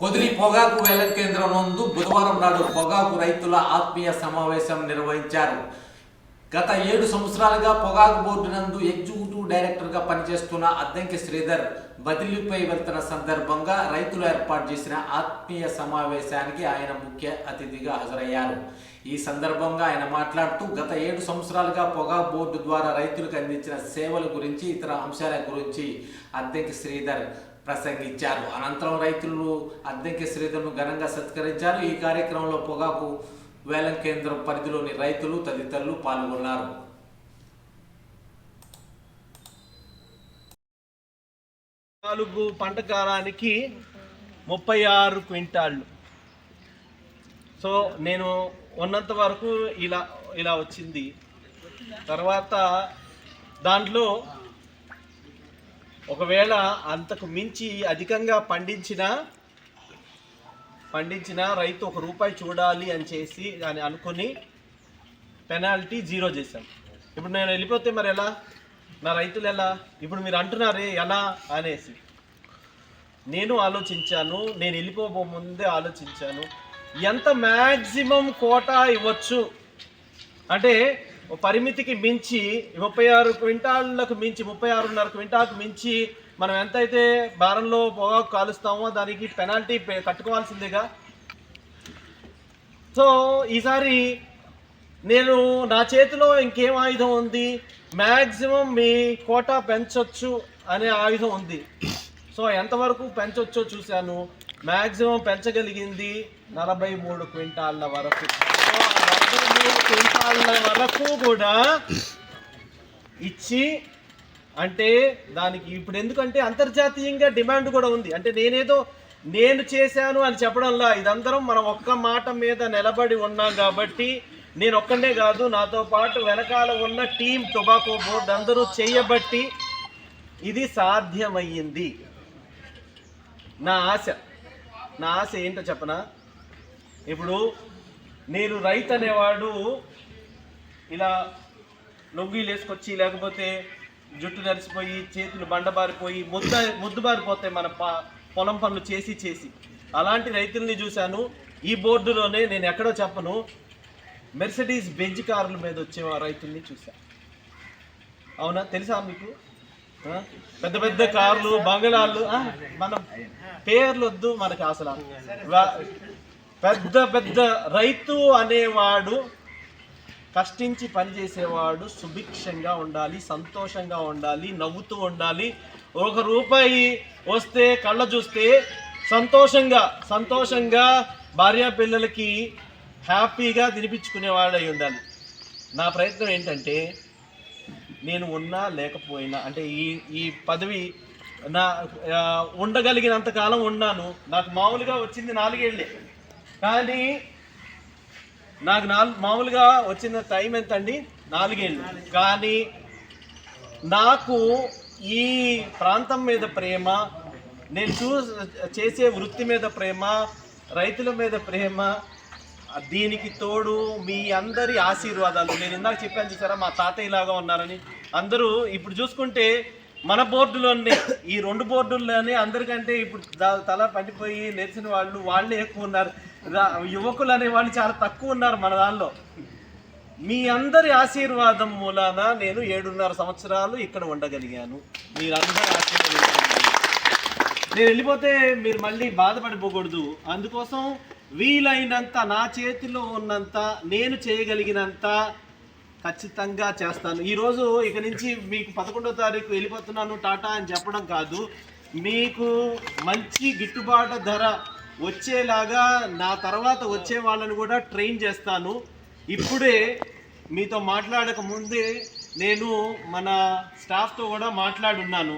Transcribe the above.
Podili పొగాకు వేలం కేంద్రం నందు బుధవారం నాడు పొగాకు రైతుల ఆత్మీయ సమావేశం నిర్వహించారు. గత ఏడు సంవత్సరాలుగా పొగాకు బోర్డు నందు ఎగ్జిక్యూటివ్ డైరెక్టర్గా పనిచేస్తున్న అద్దంకి శ్రీధర్ బదిలీపై వెళ్తున్న సందర్భంగా రైతులు ఏర్పాటు చేసిన ఆత్మీయ సమావేశానికి ఆయన ముఖ్య అతిథిగా హాజరయ్యారు. ఈ సందర్భంగా ఆయన మాట్లాడుతూ గత ఏడు సంవత్సరాలుగా పొగాకు బోర్డు ద్వారా రైతులకు అందించిన సేవల గురించి ఇతర అంశాల గురించి అద్దెకి శ్రీధర్ ప్రసంగించారు. అనంతరం రైతులు అద్దెకి శ్రీధర్ను ఘనంగా సత్కరించారు. ఈ కార్యక్రమంలో పొగాకు వేలం కేంద్రం పరిధిలోని రైతులు తదితరులు పాల్గొన్నారు. నాలుగు పంట కాలానికి ముప్పై ఆరు క్వింటాళ్ళు. సో నేను ఉన్నంత వరకు ఇలా ఇలా వచ్చింది. తర్వాత దాంట్లో ఒకవేళ అంతకు మించి అధికంగా పండించిన పండించిన రైతు ఒక రూపాయి చూడాలి అని చేసి అని అనుకుని పెనాల్టీ జీరో చేశాం. ఇప్పుడు నేను వెళ్ళిపోతే మరి ఎలా? నా రైతులు ఎలా? ఇప్పుడు మీరు అంటున్నారే ఎలా అనేసి. నేను ఆలోచించాను నేను వెళ్ళిపోబో ముందే ఆలోచించాను. ఎంత మ్యాక్సిమం కోటా ఇవ్వచ్చు? అంటే పరిమితికి మించి ముప్పై ఆరు క్వింటాళ్ళకు మించి ముప్పై ఆరున్నర క్వింటాలకు మించి మనం ఎంతైతే భారంలో పొగాకు కాలుస్తామో దానికి పెనాల్టీ కట్టుకోవాల్సిందేగా? సో ఈసారి నేను నా చేతిలో ఇంకేం ఆయుధం ఉంది? మ్యాక్సిమం మీ కోటా పెంచొచ్చు అనే ఆయుధం ఉంది. సో ఎంతవరకు పెంచొచ్చో చూశాను. మ్యాక్సిమం పెంచగలిగింది నలభై మూడు క్వింటాళ్ళ వరకు. మూడు క్వింటాళ్ళ వరకు కూడా ఇచ్చి అంటే దానికి ఇప్పుడు ఎందుకంటే అంతర్జాతీయంగా డిమాండ్ కూడా ఉంది. అంటే నేనేదో నేను చేశాను అని చెప్పడంలా ఇదందరం మనం ఒక్క మాట మీద నిలబడి ఉన్నాం కాబట్టి నేను ఒక్కనే కాదు నాతో పాటు వెనకాల ఉన్న టీం టొబాకో బోర్డు అందరూ చేయబట్టి ఇది సాధ్యమయ్యింది. నా ఆశ నా ఆశ ఏంటో చెప్పనా? ఇప్పుడు నేను రైతు అనేవాడు ఇలా లొంగీలు వేసుకొచ్చి లేకపోతే జుట్టు నరిసిపోయి చేతులు బండబారిపోయి ముద్ద ముద్దుబారిపోతాయి మన ప పొలం పనులు చేసి చేసి. అలాంటి రైతుల్ని చూశాను. ఈ బోర్డులోనే నేను ఎక్కడో చెప్పను మెర్సిడీస్ బెంజ్ కార్ల మీద వచ్చే రైతుల్ని చూశాను అవునా? తెలుసా మీకు? పెద్ద పెద్ద కార్లు బంగళాలు మన మనం పేర్లు వద్దు మనకి అసలు. పెద్ద పెద్ద రైతు అనేవాడు కష్టించి పనిచేసేవాడు సుభిక్షంగా ఉండాలి సంతోషంగా ఉండాలి నవ్వుతూ ఉండాలి. ఒక రూపాయి వస్తే కళ్ళ చూస్తే సంతోషంగా సంతోషంగా భార్య పిల్లలకి హ్యాపీగా తినిపించుకునేవాడు అయి ఉండాలి. నా ప్రయత్నం ఏంటంటే నేను ఉన్నా లేకపోయినా అంటే ఈ ఈ పదవి నా ఉండగలిగినంత కాలం ఉన్నాను. నాకు మామూలుగా వచ్చింది నాలుగేళ్ళే కానీ నాకు నాలుగు మామూలుగా వచ్చిన టైం ఎంత అండి నాలుగేళ్ళు. కానీ నాకు ఈ ప్రాంతం మీద ప్రేమ నేను చూ చేసే వృత్తి మీద ప్రేమ రైతుల మీద ప్రేమ దీనికి తోడు మీ అందరి ఆశీర్వాదాలు. నేను ఇందాక చెప్పాను చూసారా మా తాతయ్య లాగా ఉన్నారని. అందరూ ఇప్పుడు చూసుకుంటే మన బోర్డులోనే ఈ రెండు బోర్డుల్లోనే అందరికంటే ఇప్పుడు తల పండిపోయి నేర్చిన వాళ్ళు వాళ్ళే ఎక్కువ ఉన్నారు. యువకులు అనే వాళ్ళు చాలా తక్కువ ఉన్నారు మన దానిలో. మీ అందరి ఆశీర్వాదం మూలాన నేను ఏడున్నర సంవత్సరాలు ఇక్కడ ఉండగలిగాను. మీరందరూ ఆశీర్వదించండి. నేను వెళ్ళిపోతే మీరు మళ్ళీ బాధపడిపోకూడదు అందుకోసం వీలైనంత నా చేతిలో ఉన్నంత నేను చేయగలిగినంత ఖచ్చితంగా చేస్తాను. ఈరోజు ఇక నుంచి మీకు పదకొండో తారీఖు వెళ్ళిపోతున్నాను టాటా అని చెప్పడం కాదు. మీకు మంచి గిట్టుబాటు ధర వచ్చేలాగా నా తర్వాత వచ్చే వాళ్ళని కూడా ట్రైన్ చేస్తాను. ఇప్పుడే మీతో మాట్లాడక ముందే నేను మన స్టాఫ్తో కూడా మాట్లాడున్నాను.